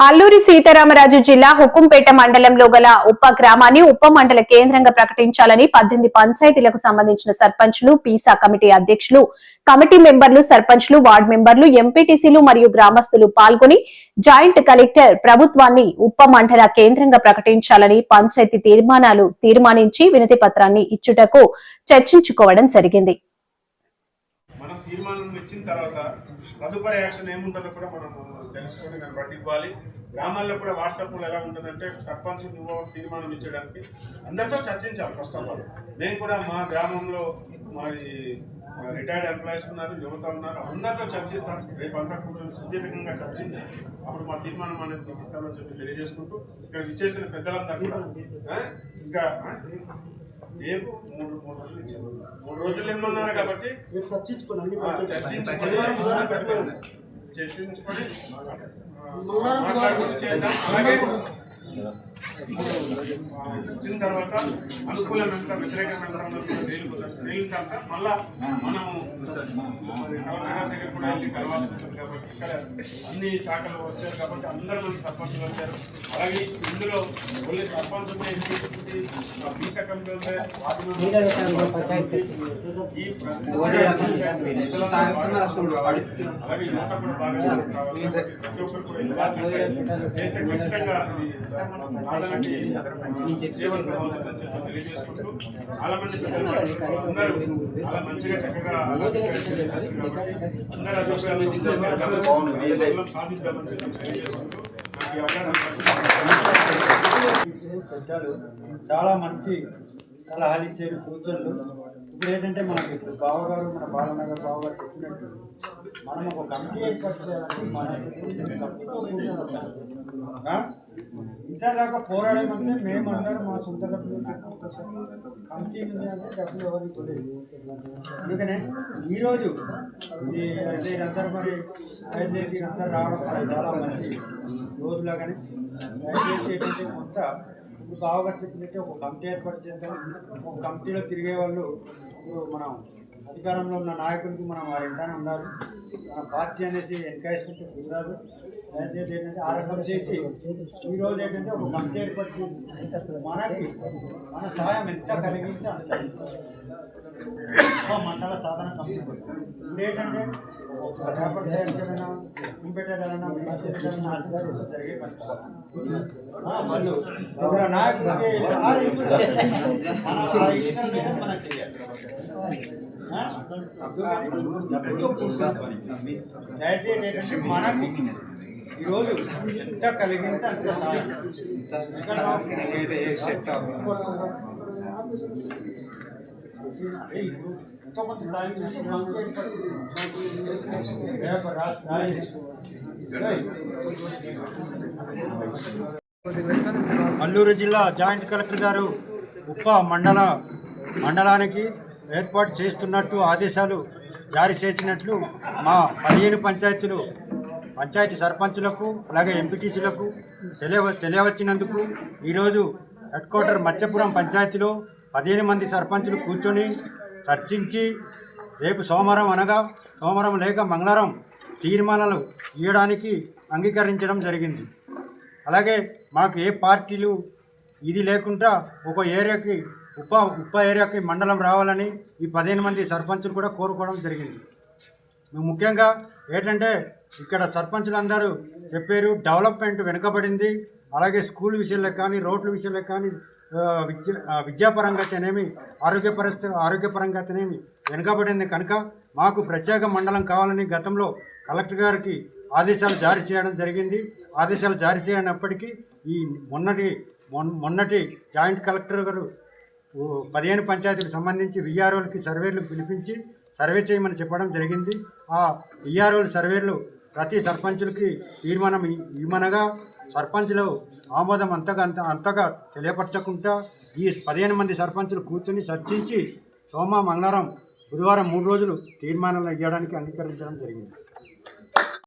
అల్లూరి సీతారామరాజు జిల్లా హుకుంపేట మండలంలో గల ఉప్ప గ్రామాన్ని ఉప మండల కేంద్రంగా ప్రకటించాలని పద్దెనిమిది పంచాయతీలకు సంబంధించిన సర్పంచ్లు పీసా కమిటీ అధ్యక్షులు కమిటీ మెంబర్లు సర్పంచ్లు వార్డు మెంబర్లు ఎంపీటీసీలు మరియు గ్రామస్తులు పాల్గొని జాయింట్ కలెక్టర్ ప్రభుత్వాన్ని ఉప మండల కేంద్రంగా ప్రకటించాలని పంచాయతీ తీర్మానాలు తీర్మానించి వినతి పత్రాన్ని ఇచ్చుటకు చర్చించుకోవడం జరిగింది. మనం తీర్మానం ఇచ్చిన తర్వాత తదుపరి యాక్షన్ ఏముంటుందో కూడా మనం తెలుసుకొని దాన్ని బట్టి ఇవ్వాలి గ్రామాల్లో కూడా వాట్సాప్లో ఎలా ఉంటుందంటే సర్పంచ్ తీర్మానం ఇచ్చడానికి అందరితో చర్చించాలి ఫస్ట్ ఆఫ్ ఆల్ మేము కూడా మా గ్రామంలో మాది రిటైర్డ్ ఎంప్లాయీస్ ఉన్నారు యువత ఉన్నారు అందరితో చర్చిస్తాం రేపు అంతా కూర్చొని సుదీర్ఘంగా చర్చించి అప్పుడు మా తీర్మానం అనేది మీకు చెప్పి తెలియజేసుకుంటూ ఇక్కడ విచ్చేసిన పెద్దలందరూ కూడా ఇంకా రేపు మూడు మూడు రోజులు ఇచ్చాము మూడు రోజులు ఇమ్మన్నారు కాబట్టి చర్చించుకొని చర్చించుకొని చేద్దాం. అలాగే ఆ, ఇచ్చిన తర్వాత అనుకూలమైన వ్యతిరేకమైన తేలిన తర్వాత మళ్ళా మనము మరి కలెక్టర్ గారి దగ్గర కూడా వెళ్ళి కలవాల్సి ఉంటుంది కాబట్టి ఇక్కడ అన్ని శాఖలు వచ్చారు కాబట్టి అందరూ మంది సర్పంచులు వచ్చారు. అలాగే ఇందులో ఓన్లీ సర్పంచ్ బీసీ కమిటీ ఉంటే వార్డు మెంబర్లు ఈ అలాగే యువత కూడా బాగా కావాలి కాబట్టి ప్రతి ఒక్కరు కూడా ఇందులో చేస్తే ఖచ్చితంగా జీవన తెలియజేసుకుంటూ చాలా మంది పెద్దలు అందరూ చాలా మంచిగా చక్కగా అందరూ అభిప్రాయాలు ఇద్దరు సాధిస్తామని చెప్పి తెలియజేసుకుంటూ నాకు ఈ అవకాశం పెద్దలు చాలా మంచి సలహాలు ఇచ్చారు సూచనలు. ఇప్పుడు ఏంటంటే మనకి ఇప్పుడు బావగారు మన బాలనగర్ బావగారు చెప్పినట్టు మనం ఒక కమిటీ ఏర్పాటు చేయాలంటే మన కమిటీతో కూర్చోవాలి. ఆ? ఇంత మేమందరం మా సొంత డబ్బులు కమిటీ అంటే డబ్బులు ఎవరికి లేదు అందుకనే ఈరోజు అంటే అందరూ మరి దయచేసి అందరూ రావడం చాలా మంచి రోజులాగానే దయచేసి కొంత ఇప్పుడు బాగా చెప్పినట్టే ఒక కమిటీ ఏర్పాటు చేద్దాం ఒక కమిటీలో తిరిగే వాళ్ళు ఇప్పుడు మనం అధికారంలో ఉన్న నాయకుడికి మనం వారి ఇంటానే ఉండాలి మన పార్టీ అనేది ఎన్కరేజ్మెంట్ కుదరదు దయచేసి ఏంటంటే ఆ రకం చేసి ఈరోజు ఏంటంటే ఒక కమిటీ ఏర్పాటు మనకి మన సహాయం ఎంత కలిగించి అంత మండల సాధన కమిటీ ఇప్పుడు ఏంటంటే జరిగే పని వాళ్ళు. ఒక నాయకుడికి అనేది తెలియాలి. ఆ? డబ్బుతో కూడుకున్న పని. దయచేసి మనకు ఈరోజు ఎంత కలిగింది అంత ఎంతో కొంత అల్లూరు జిల్లా జాయింట్ కలెక్టర్ గారు ఉప మండల మండలానికి ఏర్పాటు చేస్తున్నట్టు ఆదేశాలు జారీ చేసినట్లు మా పదిహేను పంచాయతీలు పంచాయతీ సర్పంచులకు అలాగే ఎంపీటీసీలకు తెలియ తెలియవచ్చినందుకు ఈరోజు హెడ్ క్వార్టర్ మత్స్యపురం పంచాయతీలో పదిహేను మంది సర్పంచులు కూర్చొని చర్చించి రేపు సోమవారం అనగా సోమవారం లేక మంగళవారం తీర్మానాలు ఇవ్వడానికి అంగీకరించడం జరిగింది. అలాగే మాకు ఏ పార్టీలు ఇది లేకుండా ఒక ఏరియాకి ఉప ఉప ఏరియాకి మండలం రావాలని ఈ పదిహేను మంది సర్పంచులు కూడా కోరుకోవడం జరిగింది. ముఖ్యంగా ఏంటంటే ఇక్కడ సర్పంచులందరూ చెప్పారు డెవలప్మెంట్ వెనుకబడింది. అలాగే స్కూల్ విషయంలో కానీ రోడ్ల విషయంలో కానీ విద్య విద్యాపరంగా అయితేనేమి ఆరోగ్య పరిస్థితి ఆరోగ్యపరంగా అయితేనేమి వెనుకబడింది కనుక మాకు ప్రత్యేక మండలం కావాలని గతంలో కలెక్టర్ గారికి ఆదేశాలు జారీ చేయడం జరిగింది. ఆదేశాలు జారీ చేయనప్పటికీ ఈ మొన్నటి మొన్నటి జాయింట్ కలెక్టర్ గారు పదిహేను పంచాయతీలకు సంబంధించి విఆర్ఓలకి సర్వేలు పిలిపించి సర్వే చేయమని చెప్పడం జరిగింది. ఆ విఆర్ఓల సర్వేలు ప్రతి సర్పంచులకి తీర్మానం ఇవ్వనగా సర్పంచ్లు ఆమోదం అంతగా అంత అంతగా తెలియపరచకుండా ఈ పదిహేను మంది సర్పంచులు కూర్చొని చర్చించి సోమ మంగళవారం బుధవారం మూడు రోజులు తీర్మానాలు ఇవ్వడానికి అంగీకరించడం జరిగింది.